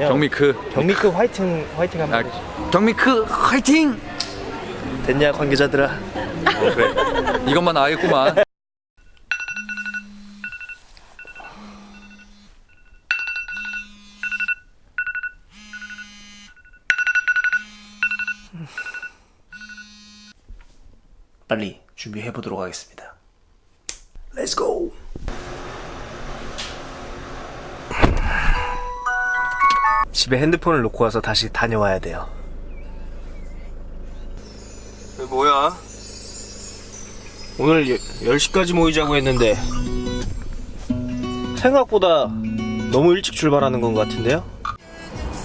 있거든요. 경미크 경미크 화이팅 화이팅 한번 해주세요. 아, 경미크 화이팅! 됐냐 관계자들아. 어, 그래. 이것만 나겠구만 빨리 준비해 보도록 하겠습니다. Let's go. 집에 핸드폰을 놓고 와서 다시 다녀와야 돼요. 뭐야? 오늘 10시까지 모이자고 했는데 생각보다 너무 일찍 출발하는 것 같은데요?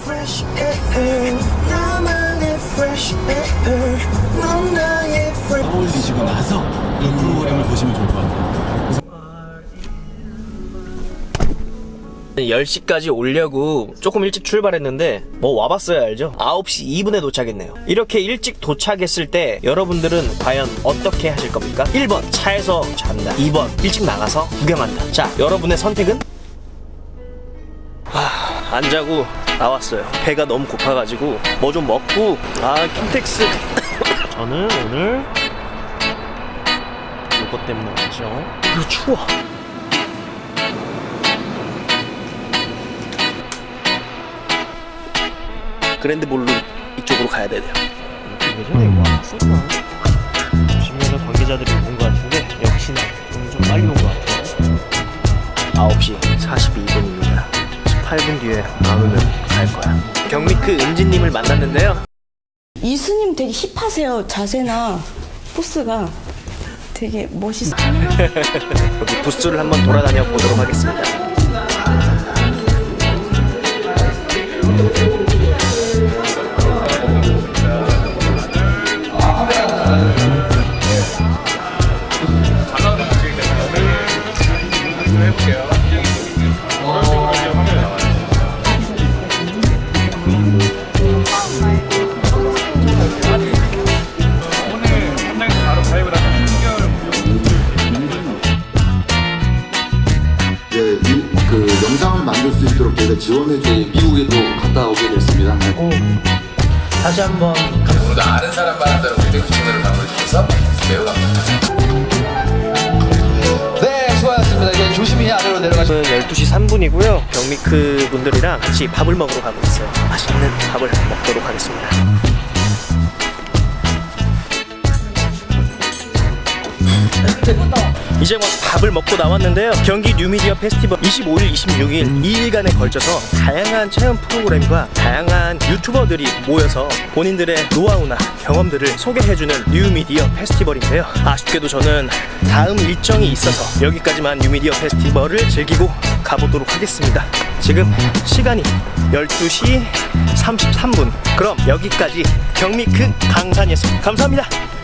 fresh air 나만의 fresh air 넌 나의 fresh 떠올리시고 나서 이 프로그램을 보시면 좋을 것 같아요. 10시까지 오려고 조금 일찍 출발했는데 뭐 와봤어야 알죠? 9시 2분에 도착했네요. 이렇게 일찍 도착했을 때 여러분들은 과연 어떻게 하실 겁니까? 1번 차에서 잔다. 2번 일찍 나가서 구경한다. 자, 여러분의 선택은? 하, 안 자고 나왔어요. 배가 너무 고파가지고 뭐 좀 먹고 아 킨텍스 저는 오늘 이것 때문에 왔죠. 이거 추워. 그랜드 볼룸 이쪽으로 가야 되네요. 예전에 이거 왔었나? 보시면은 관계자들이 온것 같은데 역시나 좀 빨리 온 것 같아요. 9시 42분입니다. 18분 뒤에 나오면 갈 거야. 경미크 은지님을 만났는데요. 이수님 되게 힙하세요. 자세나 포스가 되게 멋있어. 여기 부스를 한번 돌아다녀 보도록 하겠습니다. 지원해줘 미국에도 갔다 오게 됐습니다. 다시 한번 오늘도 아는 사람 많은 대로 우대구 채널을 방문해주셔서 매우 감사합니다 네 수고하셨습니다 이제 조심히 아래로 내려가시면 지금 12시 3분이고요. 경미크 분들이랑 같이 밥을 먹으러 가고 있어요. 맛있는 밥을 먹도록 하겠습니다. 이제 막 밥을 먹고 나왔는데요. 경기 뉴미디어 페스티벌 25일, 26일 2일간에 걸쳐서 다양한 체험 프로그램과 다양한 유튜버들이 모여서 본인들의 노하우나 경험들을 소개해주는 뉴미디어 페스티벌인데요. 아쉽게도 저는 다음 일정이 있어서 여기까지만 뉴미디어 페스티벌을 즐기고 가보도록 하겠습니다. 지금 시간이 12시 33분. 그럼 여기까지 경미크 강산이었습니다. 감사합니다.